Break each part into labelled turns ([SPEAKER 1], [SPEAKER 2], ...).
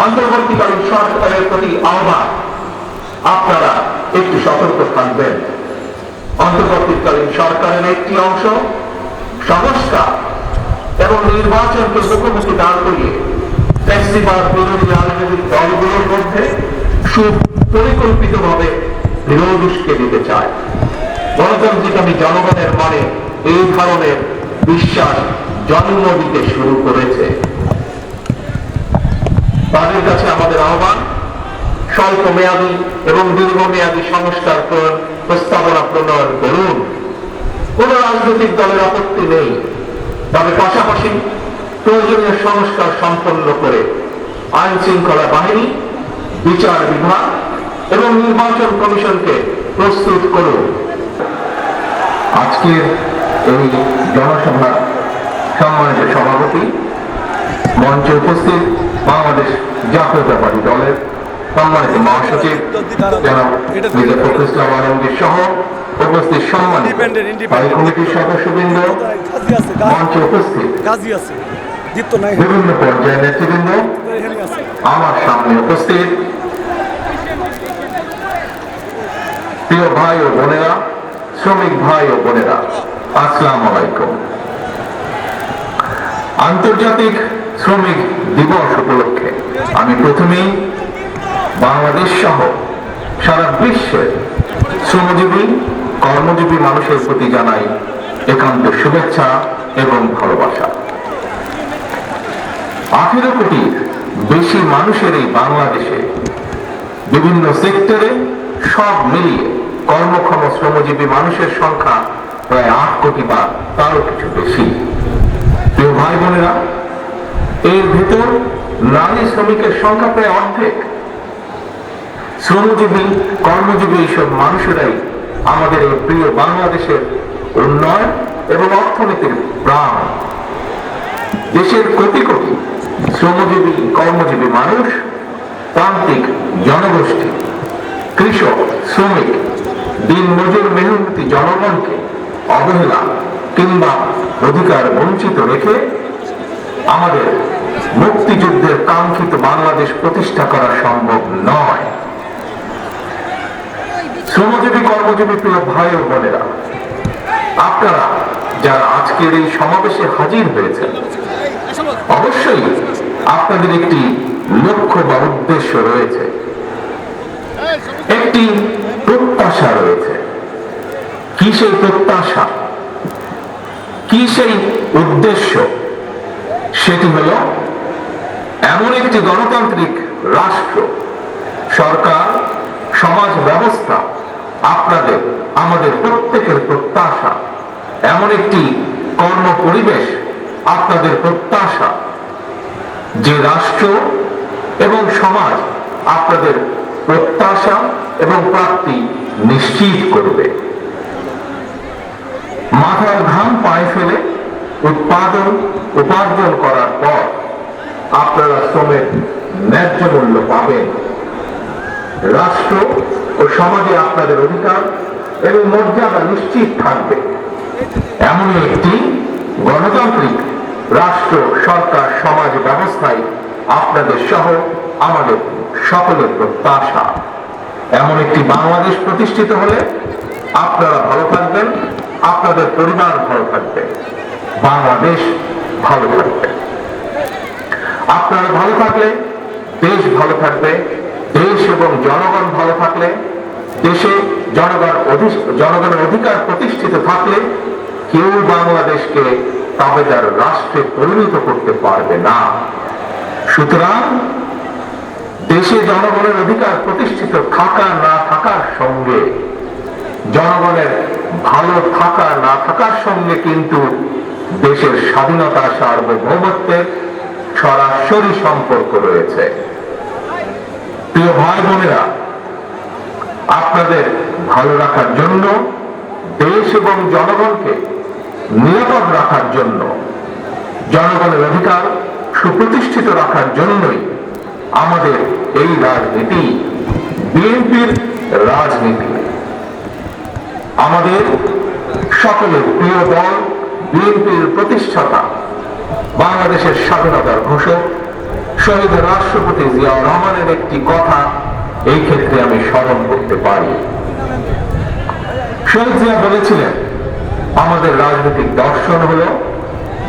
[SPEAKER 1] অন্তর্বর্তীকালীন সরকারের প্রতি আহ্বান। আপনারা একটু সতর্ক থাকবেন। অন্তর্বর্তীকালীন সরকারের একটি অংশ সংস্কার এবং নির্বাচনকে মুখোমুখি দাঁড় করিয়ে ফেস্টিভাল বিরোধী রাজনৈতিক দলগুলোর মধ্যে সুপরিকল্পিতভাবে দিতে চায়। গণতান্ত্রিক আমি জনগণের মনে এই ধরনের বিশ্বাস জন্ম দিতে শুরু করেছে। তাদের কাছে আমাদের আহ্বান, স্বল্প মেয়াদী এবং দীর্ঘমেয়াদী সংস্কার প্রস্তাবনা প্রণয়ন করুন। কোন রাজনৈতিক দলের আপত্তি নেই। তবে পাশাপাশি প্রয়োজনীয় সংস্কার সম্পন্ন করে আইন শৃঙ্খলা বাহিনী, বিচার বিভাগ এবং নির্বাচন কমিশনকে প্রস্তুত করুন। আজকের এই জনসভার সম্মানিত সভাপতি, মঞ্চে উপস্থিত বাংলাদেশ জাতীয়তাবাদী দলের সম্মানিত মহাসচিব জনাব মির্জা ফখরুল ইসলাম আলমগীর সহ উপস্থিত সম্মানিত কমিটির সদস্যবৃন্দ মঞ্চে উপস্থিত বিভিন্ন পর্যায়ের নেতৃবৃন্দ আমার সামনে উপস্থিত প্রিয় ভাই ও বোনেরা শ্রমিক ভাই ও বোনেরা আসসালাম আলাইকুম। আন্তর্জাতিক শ্রমিক দিবস উপলক্ষে আমি প্রথমেই বাংলাদেশ সহ সারা বিশ্বের শ্রমজীবী, কর্মজীবী মানুষের প্রতি জানাই একান্ত শুভেচ্ছা এবং ভালোবাসা। আঠেরো কোটির বেশি মানুষের এই বাংলাদেশে বিভিন্ন সেক্টরে সব মিলিয়ে কর্মক্ষম শ্রমজীবী মানুষের সংখ্যা প্রায় আট কোটি বা তারও কিছু বেশি। প্রিয় ভাই বোনেরা এর ভেতর নারী শ্রমিকের সংখ্যা প্রায় অর্ধেক। শ্রমজীবী, কর্মজীবী এইসব মানুষেরাই আমাদের এই প্রিয় বাংলাদেশের উন্নয়ন এবং অর্থনীতির প্রাণ। দেশের কোটি কোটি শ্রমজীবী, কর্মজীবী মানুষ প্রান্তিক জনগোষ্ঠী, কৃষক, শ্রমিক দিন মজুর মেহনতি জনগণকে অবহেলা কিংবা অধিকার বঞ্চিত রেখে আমাদের মুক্তিযুদ্ধের কাঙ্ক্ষিত বাংলাদেশ প্রতিষ্ঠা করা সম্ভব নয়। শ্রমজীবী কর্মজীবী প্রিয় ভাই ও বোনেরা, আপনারা যারা আজকের এই সমাবেশে হাজির হয়েছেন, অবশ্যই আপনাদের একটি লক্ষ্য বা উদ্দেশ্য রয়েছে। একটি প্রত্যাশা রয়েছে। কি সেই প্রত্যাশা? কি সেই উদ্দেশ্য? সেটি হল একটি গণতান্ত্রিক রাষ্ট্র, সরকার, সমাজ ব্যবস্থা, আপনাদের, আমাদের প্রত্যেকের প্রত্যাশা। এমন একটি কর্ম পরিবেশ আপনাদের প্রত্যাশা। যে রাষ্ট্র এবং সমাজ আপনাদের প্রত্যাশা এবং প্রাপ্তি নিশ্চিত করবে। মাথার ঘাম পায়ে ফেলে উৎপাদন, উপার্জন করার পর আপনারা শ্রমের ন্যায্য মূল্য পাবেন। রাষ্ট্র ও সমাজে আপনাদের অধিকার এবং মর্যাদা নিশ্চিত থাকবে। এমনই একটি গণতান্ত্রিক রাষ্ট্র, সরকার, সমাজ ব্যবস্থায় আপনাদের সহ আমাদের সকলের প্রত্যাশা। এমন একটি বাংলাদেশ প্রতিষ্ঠিত হলে আপনারা ভালো থাকবেন, আপনাদের পরিবার ভালো থাকবে, বাংলাদেশ ভালো থাকবে। আপনারা ভালো থাকলে, দেশ ভালো থাকবে, দেশ এবং জনগণ ভালো থাকলে, দেশে জনগণ জনগণের অধিকার প্রতিষ্ঠিত থাকলে, কেউ বাংলাদেশকে তাবেদার রাষ্ট্রে পরিণত করতে পারবে না। সুতরাং, দেশে জনগণের অধিকার প্রতিষ্ঠিত থাকা না থাকার সঙ্গে, জনগণের ভালো থাকা না থাকার সঙ্গে কিন্তু দেশের স্বাধীনতা, সার্বভৌমত্বের সরাসরি সম্পর্ক রয়েছে। প্রিয় ভাই বোনেরা আপনাদের ভালো রাখার জন্য, দেশ এবং জনগণকে নিরাপদ রাখার জন্য, জনগণের অধিকার সুপ্রতিষ্ঠিত রাখার জন্যই আমাদের এই রাজনীতি, বিএনপির রাজনীতি। আমাদের সকলের প্রিয় দল বিএনপির প্রতিষ্ঠাতা, বাংলাদেশের স্বাধীনতার ঘোষক শহীদ রাষ্ট্রপতি জিয়া রহমানের একটি কথা এই ক্ষেত্রে আমি স্মরণ করতে পারি। শহীদ জিয়া বলেছিলেন, আমাদের রাজনৈতিক দর্শন হলো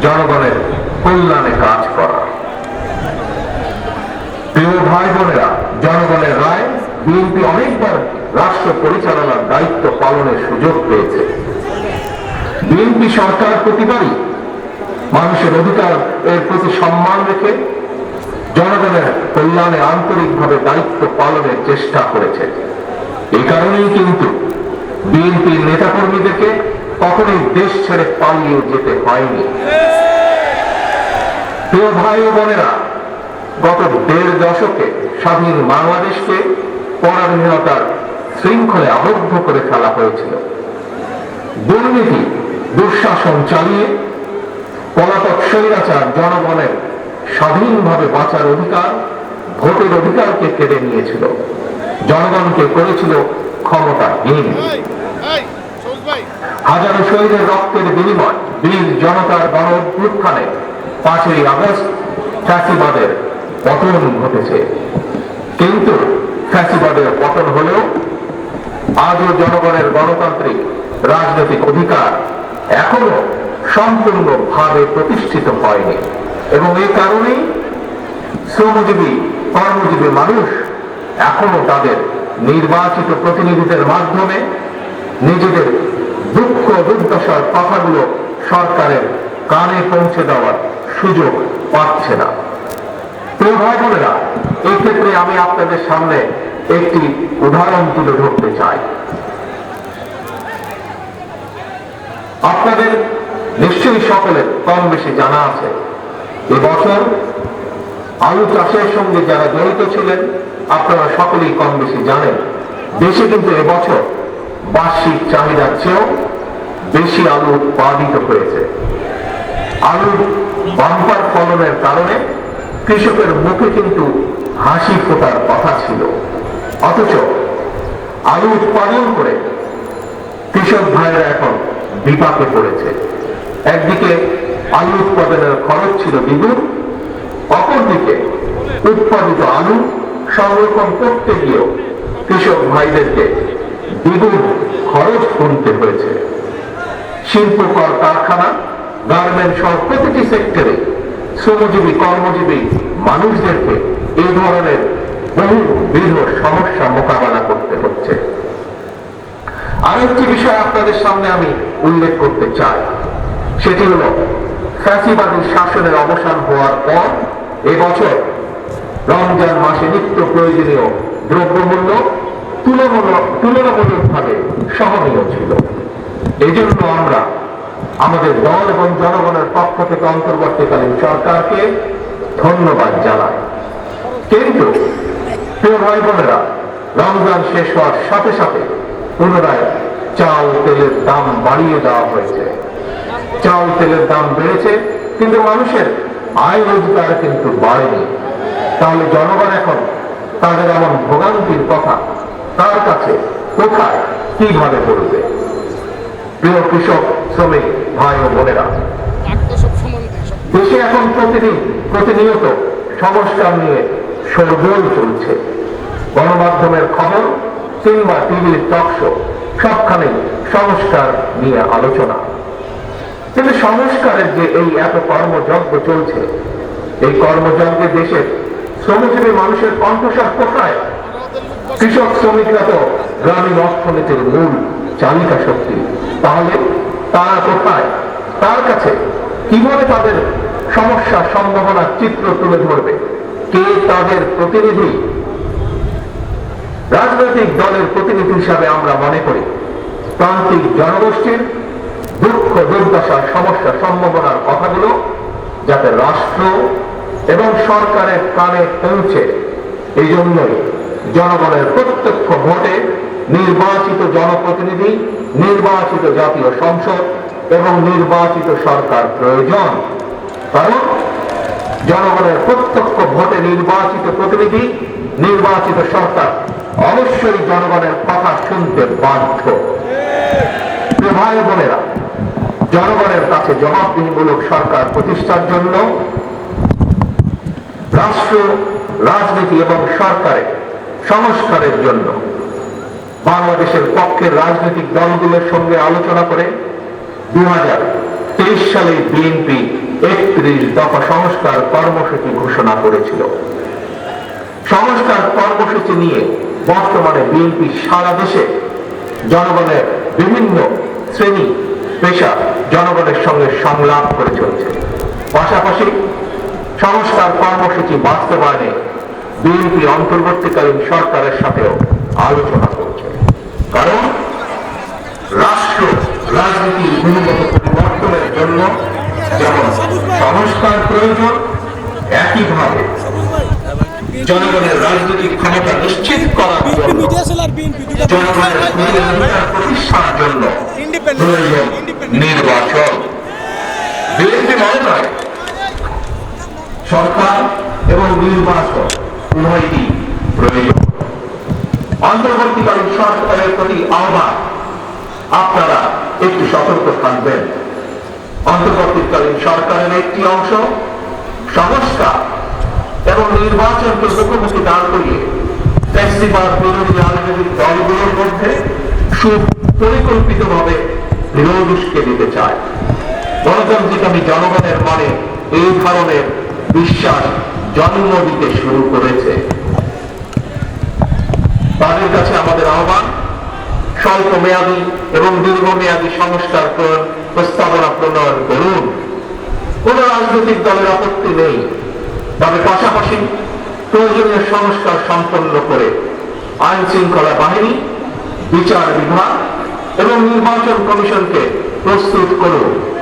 [SPEAKER 1] জনগণের কল্যাণে কাজ করা। প্রিয় ভাই বোনেরা জনগণের রায় বিএনপি অনেকবার রাষ্ট্র পরিচালনার দায়িত্ব পালনের সুযোগ পেয়েছে। বিএনপি সরকার প্রতিবারই মানুষের অধিকার এর প্রতি সম্মান রেখে জনগণের কল্যাণে আন্তরিকভাবে দায়িত্ব পালনের চেষ্টা করেছে। এই কারণেই কিন্তু বিএনপির নেতাকর্মীদেরকে কখনোই দেশ ছেড়ে পালিয়ে যেতে হয়নি। প্রিয় ভাই ও বোনেরা, গত দেড় দশকে স্বাধীন বাংলাদেশকে পরাধীনতার শৃঙ্খলে আবদ্ধ করে ফেলা হয়েছিল। দুর্নীতি, দুঃশাসন চালিয়ে পলাতক স্বৈরাচার জনগণের স্বাধীনভাবে বাঁচার অধিকার ভোটের অধিকারকে কেড়ে নিয়েছিল। জনগণকে করেছিল ক্ষমতাহীন। হাজারো শহীদের রক্তের বিনিময় বীর জনতার গণ অভ্যুত্থানে পাঁচই আগস্ট ফ্যাসিবাদের পতন ঘটেছে। কিন্তু ফ্যাসিবাদের পতন হলেও আজও জনগণের গণতান্ত্রিক রাজনৈতিক অধিকার এখনও সম্পূর্ণভাবে প্রতিষ্ঠিত হয়নি। এবং এই কারণেই শ্রমজীবী, কর্মজীবী মানুষ এখনও তাদের নির্বাচিত প্রতিনিধিদের মাধ্যমে নিজেদের দুঃখ দুর্দশার কথাগুলো সরকারের কানে পৌঁছে দেওয়ার সুযোগ পাচ্ছে না। প্রিয় ভাই বোনেরা এই ক্ষেত্রে আমি আপনাদের সামনে একটি উদাহরণ তুলে ধরতে চাই। আপনাদের নিশ্চয়ই সকলের কম বেশি জানা আছে এবছর আলু চাষের সঙ্গে যারা জড়িত ছিলেন, আপনারা সকলেই কম বেশি জানেন, দেশে কিন্তু এবছর বার্ষিক চাহিদার চেয়েও বেশি আলু উৎপাদিত হয়েছে। আলুর বাম্পার ফলনের কারণে কৃষকের মুখে কিন্তু হাসি ফোটার কথা ছিল। অথচ আলু উৎপাদন করে কৃষক ভাইরা এখন বিপাকে পড়েছে। একদিকে আলু উৎপাদনের খরচ ছিল দ্বিগুণ। অপরদিকে উৎপাদিত আলু সংরক্ষণ করতে গিয়েও কৃষক ভাইদেরকে দ্বিগুণ খরচ গুনতে হয়েছে। শিল্পকর কারখানা গার্মেন্ট সহ প্রতিটি সেক্টরে শ্রমজীবী, কর্মজীবী মানুষদেরকে এই ধরনের বহু দীর্ঘ সমস্যা মোকাবেলা করতে হচ্ছে। আরেকটি বিষয় আপনাদের সামনে আমি উল্লেখ করতে চাই, সেটি হলো ফ্যাসিবাদী শাসনের অবসান হওয়ার পর এবছর রমজান মাসে নিত্য প্রয়োজনীয় দ্রব্যমূল্য তুলনামূলক তুলনামূলকভাবে সহনীয় ছিল। এই জন্য আমরা আমাদের দল এবং জনগণের পক্ষ থেকে অন্তর্বর্তীকালীন সরকারকে ধন্যবাদ জানাই। কিন্তু প্রিয় ভাই বোনেরা, রমজান শেষ হওয়ার সাথে সাথে পুনরায় চাল তেলের দাম বাড়িয়ে দেওয়া হয়েছে। চাল তেলের দাম বেড়েছে, কিন্তু মানুষের আয় রোজগার কিন্তু বাড়েনি। তাহলে জনগণ এখন তাদের এমন ভোগান্তির কথা তার কাছে কোথায় কীভাবে বলবে? প্রিয় কৃষক, শ্রমিক, ভাই ও বোনেরা, দেশে এখন প্রতিদিন প্রতিনিয়ত সংস্কার নিয়ে শোরগোল চলছে। গণমাধ্যমের খবর কিংবা টিভির টকশো সবখানে সংস্কার নিয়ে আলোচনা। কিন্তু সংস্কারের যে এই এত কর্মযজ্ঞ চলছে, এই কর্মযজ্ঞে দেশের শ্রমজীবী মানুষের কণ্ঠস্বর কোথায়? কৃষক শ্রমিকরা তো গ্রামীণ অর্থনীতির মূল চালিকা শক্তি। তাহলে তারা কোথায়? তার কাছে কীভাবে তাদের সমস্যা সম্ভাবনার চিত্র তুলে ধরবে? কে তাদের প্রতিনিধি? রাজনৈতিক দলের প্রতিনিধি হিসাবে আমরা মনে করি, প্রান্তিক জনগোষ্ঠীর দুঃখ দুর্দশার সমস্যা, সম্ভাবনার কথাগুলো যাতে রাষ্ট্র এবং সরকারের কানে পৌঁছে, এই জন্যই জনগণের প্রত্যক্ষ ভোটে নির্বাচিত জনপ্রতিনিধি, নির্বাচিত জাতীয় সংসদ এবং নির্বাচিত সরকার প্রয়োজন। কারণ জনগণের প্রত্যক্ষ ভোটে নির্বাচিত প্রতিনিধি, নির্বাচিত সরকার অবশ্যই জনগণের কথা শুনতে বাধ্য। ভাই বোনেরা জনগণের কাছে জবাবদিহিমূলক সরকার প্রতিষ্ঠার জন্য রাষ্ট্র, রাজনীতি এবং সরকারের সংস্কারের জন্য বাংলাদেশের পক্ষের রাজনৈতিক দলগুলোর সঙ্গে আলোচনা করে দু হাজার তেইশ সালে বিএনপি একত্রিশ দফা সংস্কার কর্মসূচি ঘোষণা করেছিল। সংস্কার কর্মসূচি নিয়ে বর্তমানে বিএনপি সারা দেশে জনগণের বিভিন্ন শ্রেণি, পেশা জনগণের সঙ্গে সংলাপ করে চলছে। পাশাপাশি সংস্কার কর্মসূচি বাস্তবায়নে বিএনপি অন্তর্বর্তীকালীন সরকারের সাথেও আলোচনা করছে। কারণ রাষ্ট্র রাজনীতির গুণগত পরিবর্তনের জন্য যেমন সংস্কার প্রয়োজন একইভাবে জনগণের রাজনৈতিক ক্ষমতা নিশ্চিত করার জন্য জনগণের প্রতিষ্ঠার জন্য প্রয়োজন নির্বাচন। বিএনপি মনে করে সরকার এবং নির্বাচন উভয়ই প্রয়োজন। অন্তর্বর্তীকালীন সরকারের প্রতি আহ্বান, আপনারা একটু সতর্ক থাকবেন। অন্তর্বর্তীকালীন সরকারের একটি অংশ সংস্কার এবং নির্বাচনকে মুখোমুখি দাঁড় করিয়ে ফেস্টিভাল বিরোধী রাজনৈতিক দলগুলোর মধ্যে সুপরিকল্পিতভাবে উস্কে দিতে চায়। গণতান্ত্রিক আমি জনগণের মনে এই ধরনের বিশ্বাস জন্ম দিতে শুরু করেছে। তাদের কাছে আমাদের আহ্বান, স্বল্প মেয়াদী এবং দীর্ঘমেয়াদী সংস্কার প্রস্তাবনা প্রণয়ন করুন। কোন রাজনৈতিক দলের আপত্তি নেই। তবে পাশাপাশি প্রয়োজনীয় সংস্কার সম্পন্ন করে আইন শৃঙ্খলা বাহিনী, বিচার বিভাগ এবং নির্বাচন কমিশনকে প্রস্তুত করুন।